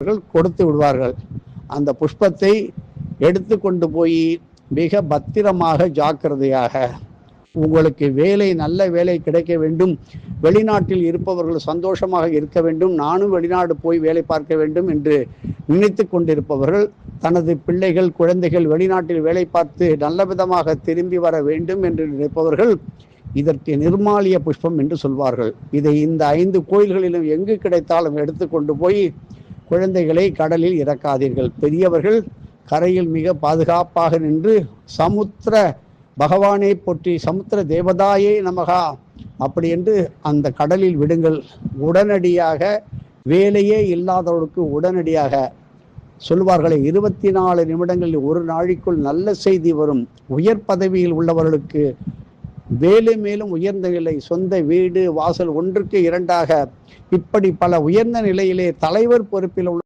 அவர்கள் கொடுத்து விடுவார்கள். அந்த புஷ்பத்தை எடுத்து கொண்டு போய் மிக பத்திரமாக ஜாக்கிரதையாக உங்களுக்கு வேலை நல்ல வேலை கிடைக்க வேண்டும். வெளிநாட்டில் இருப்பவர்கள் சந்தோஷமாக இருக்க வேண்டும். நானும் வெளிநாடு போய் வேலை பார்க்க வேண்டும் என்று நினைத்து கொண்டிருப்பவர்கள் தனது பிள்ளைகள் குழந்தைகள் வெளிநாட்டில் வேலை பார்த்து நல்ல விதமாக திரும்பி வர வேண்டும் என்று நினைப்பவர்கள் இதற்கு நிர்மாலிய புஷ்பம் என்று சொல்வார்கள். இதை இந்த ஐந்து கோயில்களிலும் எங்கு கிடைத்தாலும் எடுத்துக்கொண்டு போய் குழந்தைகளை கடலில் இறக்காதீர்கள். பெரியவர்கள் கரையில் மிக பாதுகாப்பாக நின்று சமுத்திர பகவானை போற்றி சமுத்திர தேவதாயே நமகா அப்படி என்று அந்த கடலில் விடுங்கள். உடனடியாக வேலையே இல்லாதவர்களுக்கு உடனடியாக சொல்வார்களே இருபத்தி நாலு நிமிடங்களில் ஒரு நாளைக்குள் நல்ல செய்தி வரும். உயர் பதவியில் உள்ளவர்களுக்கு வேலை மேலும் உயர்ந்த நிலை சொந்த வீடு வாசல் ஒன்றுக்கு இரண்டாக இப்படி பல உயர்ந்த நிலையிலே தலைவர் பொறுப்பில் உள்ள